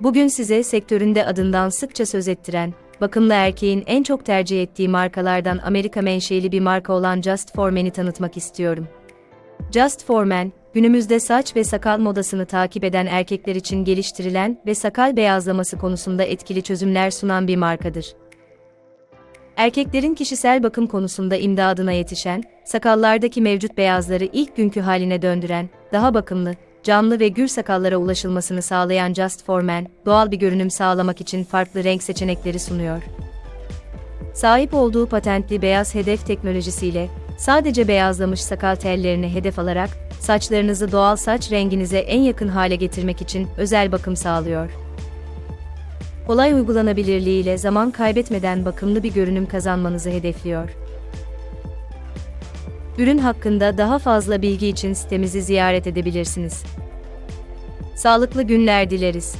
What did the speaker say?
Bugün size sektöründe adından sıkça söz ettiren, bakımlı erkeğin en çok tercih ettiği markalardan Amerika menşeli bir marka olan Just For Men'i tanıtmak istiyorum. Just For Men, günümüzde saç ve sakal modasını takip eden erkekler için geliştirilen ve sakal beyazlaması konusunda etkili çözümler sunan bir markadır. Erkeklerin kişisel bakım konusunda imdadına yetişen, sakallardaki mevcut beyazları ilk günkü haline döndüren, daha bakımlı, canlı ve gür sakallara ulaşılmasını sağlayan Just For Men, doğal bir görünüm sağlamak için farklı renk seçenekleri sunuyor. Sahip olduğu patentli beyaz hedef teknolojisiyle, sadece beyazlamış sakal tellerini hedef alarak, saçlarınızı doğal saç renginize en yakın hale getirmek için özel bakım sağlıyor. Kolay uygulanabilirliğiyle zaman kaybetmeden bakımlı bir görünüm kazanmanızı hedefliyor. Ürün hakkında daha fazla bilgi için sitemizi ziyaret edebilirsiniz. Sağlıklı günler dileriz.